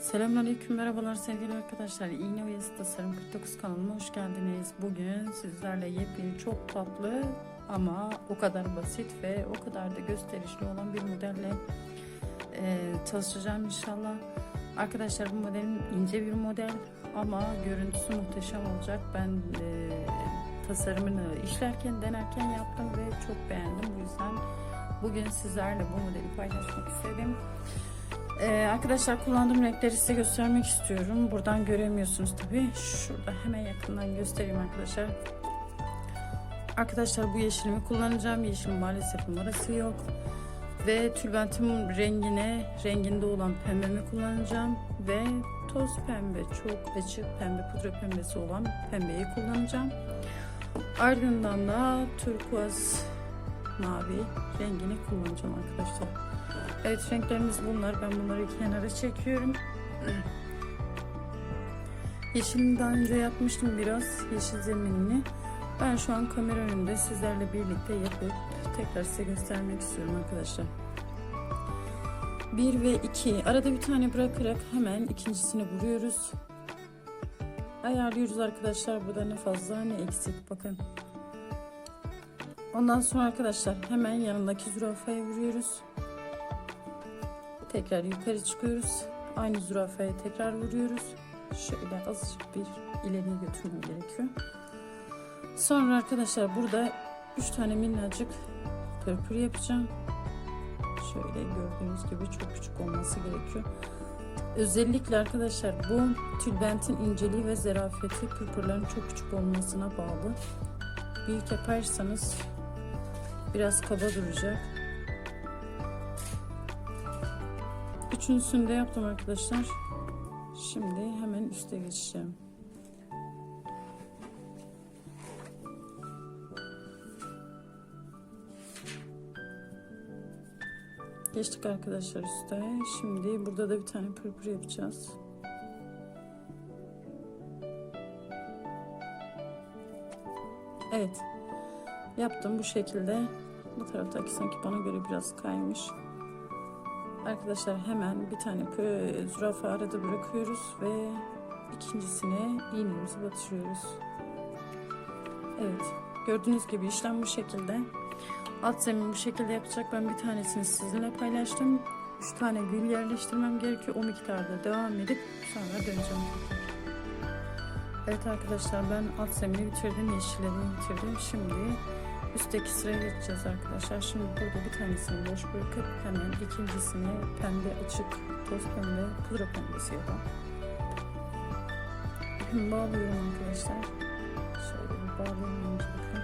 Selamünaleyküm, merhabalar sevgili arkadaşlar. İğne ve Tasarım 49 kanalıma hoş geldiniz. Bugün sizlerle yepyeni çok tatlı ama o kadar basit ve o kadar da gösterişli olan bir modelle e, çalışacağım inşallah. Arkadaşlar bu modelin ince bir model ama görüntüsü muhteşem olacak. Ben e, tasarımını işlerken, denerken yaptım ve çok beğendim. Bu yüzden bugün sizlerle bu modeli paylaşmak istedim. Ee, arkadaşlar kullandığım renkleri size göstermek istiyorum. Buradan göremiyorsunuz tabi. Şurada hemen yakından göstereyim arkadaşlar. Arkadaşlar bu yeşilimi kullanacağım. Yeşil maalesef numarası yok. Ve tülbentim rengine, renginde olan pembemi kullanacağım. Ve toz pembe, çok açık pembe, pudra pembesi olan pembeyi kullanacağım. Ardından da turkuaz mavi rengini kullanacağım arkadaşlar. Evet renklerimiz bunlar. Ben bunları kenara çekiyorum. Yeşilini daha önce yapmıştım biraz. Yeşil zeminini. Ben şu an kamera önünde sizlerle birlikte yapıp tekrar size göstermek istiyorum arkadaşlar. 1 ve 2 arada bir tane bırakarak hemen ikincisini vuruyoruz. Ayarlıyoruz arkadaşlar. Burada ne fazla ne eksik. Bakın. Ondan sonra arkadaşlar hemen yanındaki zürafaya vuruyoruz. Tekrar yukarı çıkıyoruz. Aynı zürafaya tekrar vuruyoruz. Şöyle azıcık bir ileriye götürmem gerekiyor. Sonra arkadaşlar burada 3 tane minnacık pırpır yapacağım. Şöyle gördüğünüz gibi çok küçük olması gerekiyor. Özellikle arkadaşlar bu tülbentin inceliği ve zarafeti pırpırların çok küçük olmasına bağlı. Büyük yaparsanız biraz kaba duracak. Üçüncüsünü de yaptım arkadaşlar. Şimdi hemen üste geçeceğim. Geçtik arkadaşlar üste. Şimdi burada da bir tane pırpır yapacağız. Evet. Yaptım bu şekilde. Bu taraftaki sanki bana göre biraz kaymış. Arkadaşlar hemen bir tane zürafa arada bırakıyoruz ve ikincisine iğnemizi batırıyoruz. Evet. Gördüğünüz gibi işlem bu şekilde. Alt zemin bu şekilde yapacak. Ben bir tanesini sizinle paylaştım. 3 tane gül yerleştirmem gerekiyor. O miktarda devam edip sonra döneceğim. Evet arkadaşlar ben alt zemini bitirdim. Yeşilleri bitirdim. Şimdi üstteki sıraya geçeceğiz arkadaşlar. Şimdi burada bir tanesini boş bırakıp hemen ikincisini pembe açık toz pembe pudra pembesi yapalım. Bağlıyorum arkadaşlar. Şöyle bir bağlayayım öncelikle.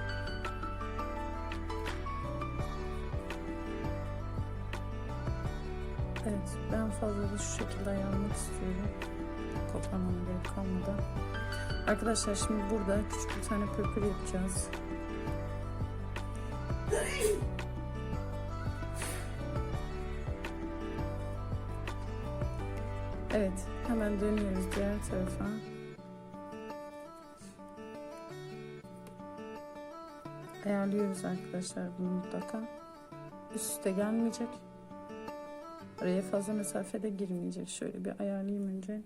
Evet ben fazla da şu şekilde ayarlamak istiyorum. Koplamama gerek kalmadan. Arkadaşlar şimdi burada küçük bir tane pırpır yapacağız. Evet, hemen dönüyoruz diğer tarafa. Ayarlıyoruz arkadaşlar bunu mutlaka. Üst üste gelmeyecek. Araya fazla mesafede girmeyecek. Şöyle bir ayarlayayım önce.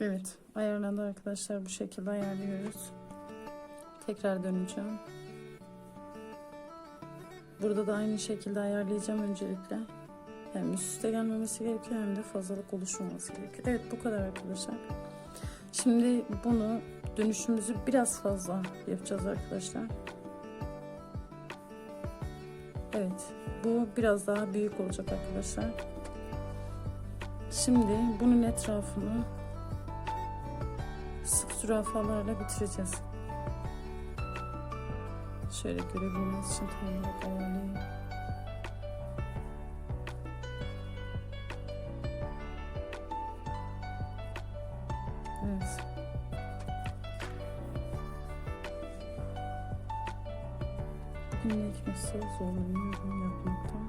Evet, ayarlandı arkadaşlar. Bu şekilde ayarlıyoruz. Tekrar döneceğim. Burada da aynı şekilde ayarlayacağım öncelikle. Hem üst üste gelmemesi gerekiyor hem de fazlalık oluşmaması gerekiyor. Evet bu kadar arkadaşlar. Şimdi bunu dönüşümüzü biraz fazla yapacağız arkadaşlar. Evet bu biraz daha büyük olacak arkadaşlar. Şimdi bunun etrafını sık zürafalarla bitireceğiz. Şöyle görebilmeniz için tam olarak ayarlayayım. Evet. Bugün ne hikmetse zorlanıyorum yapmaktan.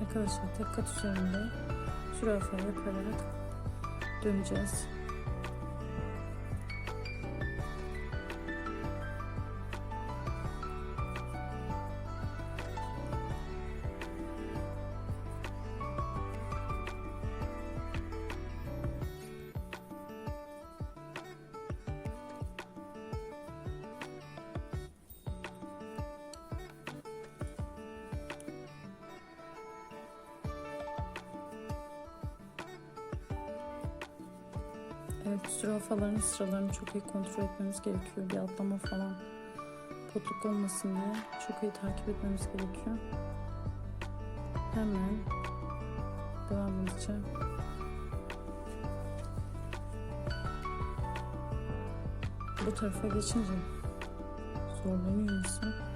Arkadaşlar tek kat üzerinde zürafa yaparak döneceğiz. Evet zürafaların sıralarını çok iyi kontrol etmemiz gerekiyor. Bir atlama falan potluk olmasın diye çok iyi takip etmemiz gerekiyor. Hemen devam edeceğim. Bu tarafa geçince zorlanıyor insan.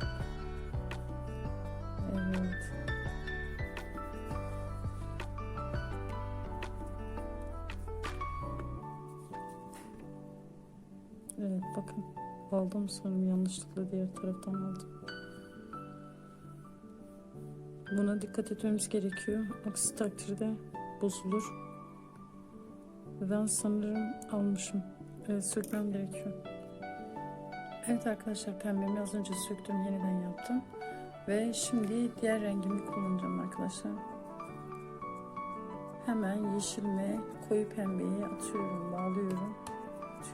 Evet bakın aldım sanırım yanlışlıkla diğer taraftan aldım. Buna dikkat etmemiz gerekiyor. Aksi takdirde bozulur. Ben sanırım almışım. Evet sökmem gerekiyor. Evet arkadaşlar pembemi az önce söktüm yeniden yaptım. Ve şimdi diğer rengimi kullanacağım arkadaşlar. Hemen yeşil ve koyu pembeyi atıyorum, bağlıyorum.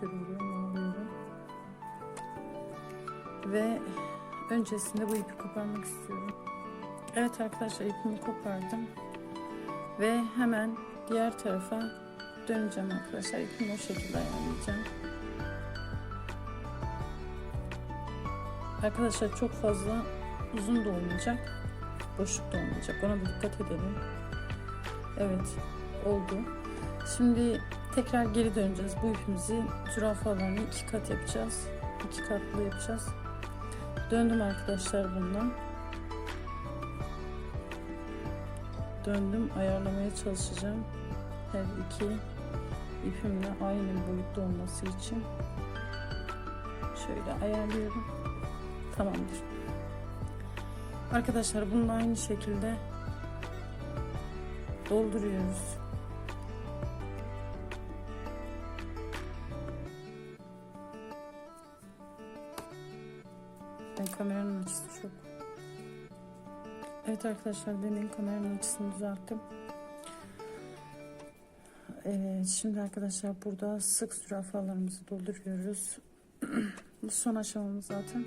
Diyorum, bağlıyorum. Ve öncesinde bu ipi koparmak istiyorum. Evet arkadaşlar ipimi kopardım. Ve hemen diğer tarafa döneceğim arkadaşlar. İpimi o şekilde ayarlayacağım. Arkadaşlar çok fazla uzun da olmayacak. Boşluk da olmayacak. Ona da dikkat edelim. Evet oldu. Şimdi tekrar geri döneceğiz. Bu ipimizi zürafalarını iki kat yapacağız. İki katlı yapacağız. Döndüm arkadaşlar bundan. Döndüm ayarlamaya çalışacağım. Her iki ipimle aynı boyutta olması için şöyle ayarlıyorum. Tamamdır. Arkadaşlar bunu aynı şekilde dolduruyoruz. Kameranın açısı çok. Evet arkadaşlar demin kameranın açısını düzelttim. Evet, şimdi arkadaşlar burada sık zürafalarımızı dolduruyoruz. Bu son aşamamız zaten.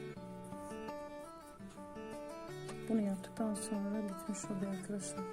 Bunu yaptıktan sonra bitmiş oluyor arkadaşlar.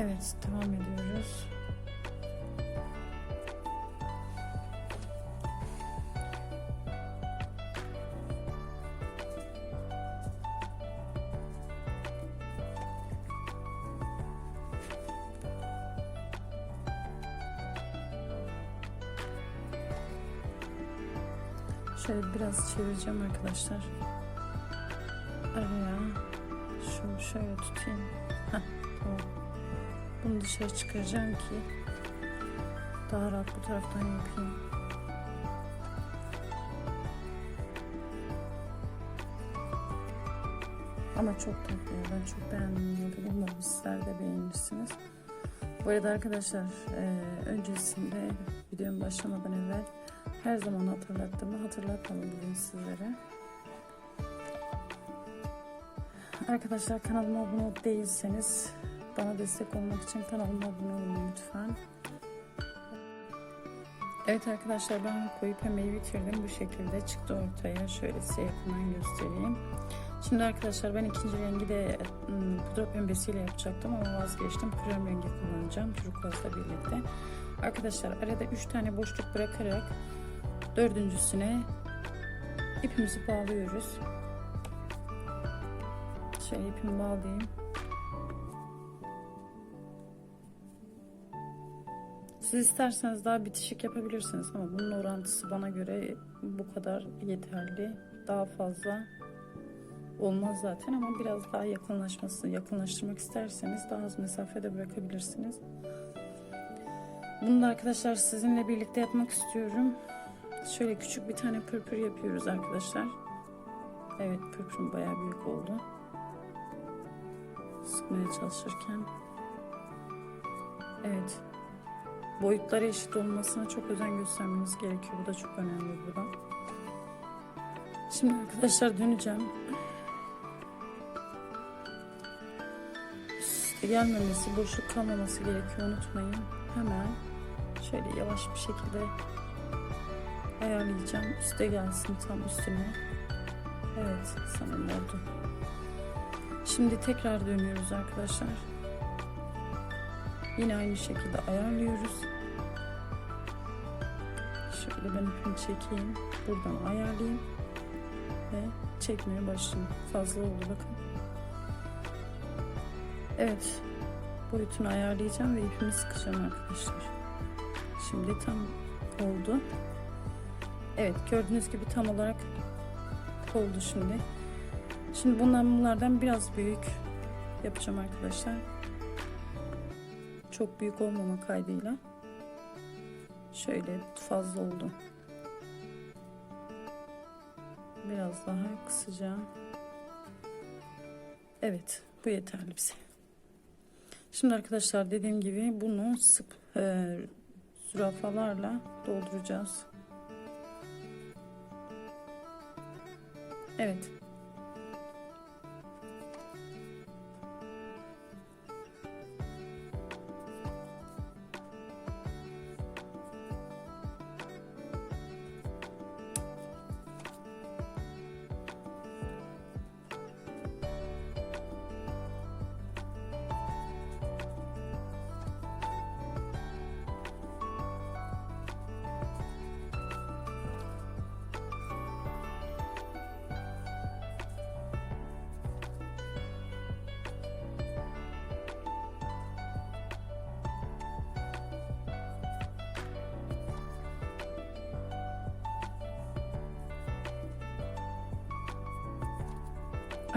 Evet, devam ediyoruz. Şöyle biraz çevireceğim arkadaşlar. Araya şunu şöyle tutayım. Heh, tamam. Bunu dışarı çıkaracağım ki daha rahat bu taraftan yapayım. Ama çok tatlı. Ben çok beğendim. Umarım sizler de beğenirsiniz. Bu arada arkadaşlar e, öncesinde videom başlamadan evvel her zaman hatırlattığımı hatırlatmadım bugün sizlere. Arkadaşlar kanalıma abone değilseniz bana destek olmak için kanalıma abone olun lütfen. Evet arkadaşlar ben koyu pembeyi bitirdim. Bu şekilde çıktı ortaya. Şöyle size yakından göstereyim. Şimdi arkadaşlar ben ikinci rengi de ım, pudra pembesiyle yapacaktım ama vazgeçtim. Krem rengi kullanacağım. Turkuazla birlikte. Arkadaşlar arada 3 tane boşluk bırakarak dördüncüsüne ipimizi bağlıyoruz. Şöyle ipimi bağlayayım. Siz isterseniz daha bitişik yapabilirsiniz ama bunun orantısı bana göre bu kadar yeterli. Daha fazla olmaz zaten ama biraz daha yakınlaşması, yakınlaştırmak isterseniz daha az mesafede bırakabilirsiniz. Bunu da arkadaşlar sizinle birlikte yapmak istiyorum. Şöyle küçük bir tane pırpır yapıyoruz arkadaşlar. Evet pırpırım bayağı büyük oldu. Sıkmaya çalışırken. Evet. Boyutları eşit olmasına çok özen göstermeniz gerekiyor. Bu da çok önemli burada. Şimdi arkadaşlar döneceğim. Üste gelmemesi, boşluk kalmaması gerekiyor unutmayın. Hemen şöyle yavaş bir şekilde ayarlayacağım. Üste gelsin tam üstüne. Evet sanırım oldu. Şimdi tekrar dönüyoruz arkadaşlar. Yine aynı şekilde ayarlıyoruz. Şöyle ben ipimi çekeyim. Buradan ayarlayayım. Ve çekmeye başlayayım. Fazla oldu bakın. Evet. Boyutunu ayarlayacağım ve ipimi sıkacağım arkadaşlar. Şimdi tam oldu. Evet gördüğünüz gibi tam olarak oldu şimdi. Şimdi bundan bunlardan biraz büyük yapacağım arkadaşlar. Çok büyük olmama kaydıyla. Şöyle fazla oldu. Biraz daha kısacağım. Evet bu yeterli bize. Şimdi arkadaşlar dediğim gibi bunu sık e, zürafalarla dolduracağız. Evet.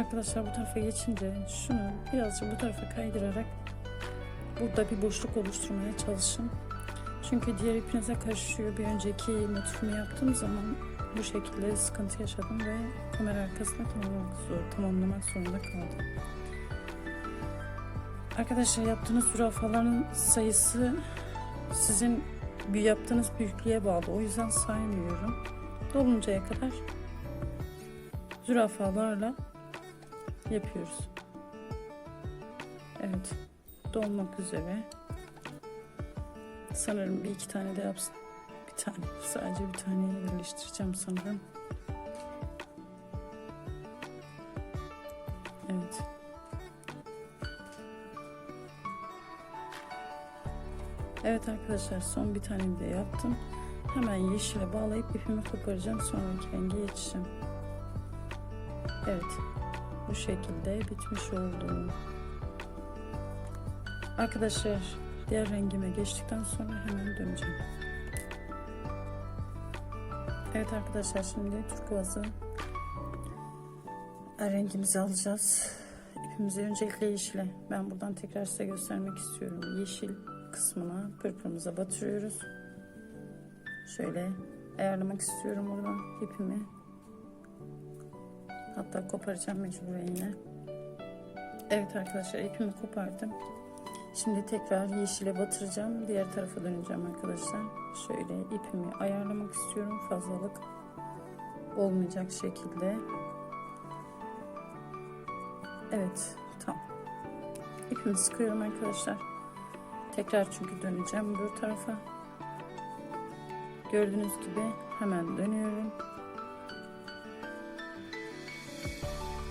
Arkadaşlar bu tarafa geçince şunu birazcık bu tarafa kaydırarak burada bir boşluk oluşturmaya çalışın. Çünkü diğer ipinize karışıyor. Bir önceki motifimi yaptığım zaman bu şekilde sıkıntı yaşadım ve kamera arkasında tamamlamak, zor, tamamlamak zorunda kaldım. Arkadaşlar yaptığınız zürafaların sayısı sizin yaptığınız büyüklüğe bağlı. O yüzden saymıyorum. Doluncaya kadar zürafalarla yapıyoruz. Evet. Dolmak üzere. Sanırım bir iki tane de yapsın. Bir tane. Sadece bir tane yerleştireceğim sanırım. Evet. Evet arkadaşlar son bir tane de yaptım. Hemen yeşile bağlayıp ipimi koparacağım. Sonraki renge geçeceğim. Evet bu şekilde bitmiş oldu. Arkadaşlar diğer rengime geçtikten sonra hemen döneceğim. Evet arkadaşlar şimdi turkuazı rengimizi alacağız. İpimizi öncelikle yeşile. Ben buradan tekrar size göstermek istiyorum. Yeşil kısmına pırpırımıza batırıyoruz. Şöyle ayarlamak istiyorum buradan ipimi. Hatta koparacağım mecburen yine. Evet arkadaşlar ipimi kopardım. Şimdi tekrar yeşile batıracağım. Diğer tarafa döneceğim arkadaşlar. Şöyle ipimi ayarlamak istiyorum. Fazlalık olmayacak şekilde. Evet tamam. İpimi sıkıyorum arkadaşlar. Tekrar çünkü döneceğim bu tarafa. Gördüğünüz gibi hemen dönüyorum.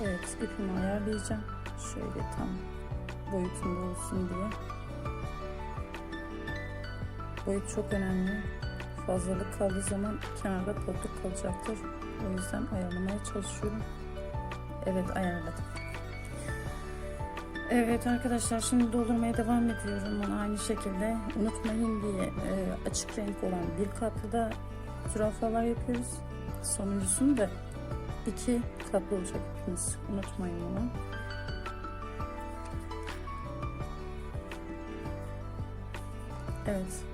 Evet ipimi ayarlayacağım. Şöyle tam boyutunda olsun diye. Boyut çok önemli. Fazlalık kaldığı zaman kenarda potluk kalacaktır. O yüzden ayarlamaya çalışıyorum. Evet ayarladım. Evet arkadaşlar şimdi doldurmaya devam ediyorum. Onu aynı şekilde unutmayın diye e, açık renk olan bir kaplıda zürafalar yapıyoruz. Sonuncusunu da iki katlı olacak ipimiz. Unutmayın bunu. Evet.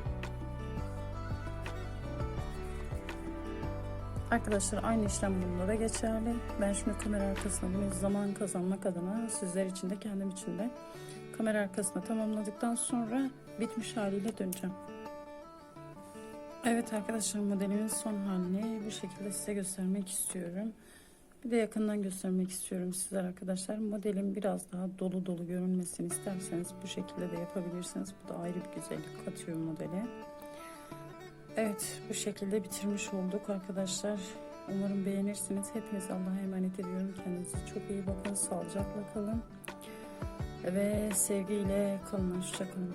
Arkadaşlar aynı işlem bunda da geçerli. Ben şimdi kamera arkasına bunu zaman kazanmak adına sizler için de kendim için de kamera arkasına tamamladıktan sonra bitmiş haliyle döneceğim. Evet arkadaşlar modelimin son halini bu şekilde size göstermek istiyorum. Bir de yakından göstermek istiyorum sizler arkadaşlar. Modelin biraz daha dolu dolu görünmesini isterseniz bu şekilde de yapabilirsiniz. Bu da ayrı bir güzellik katıyor modele. Evet bu şekilde bitirmiş olduk arkadaşlar. Umarım beğenirsiniz. Hepiniz Allah'a emanet ediyorum. Kendinize çok iyi bakın. Sağlıcakla kalın. Ve sevgiyle kalın. Hoşçakalın.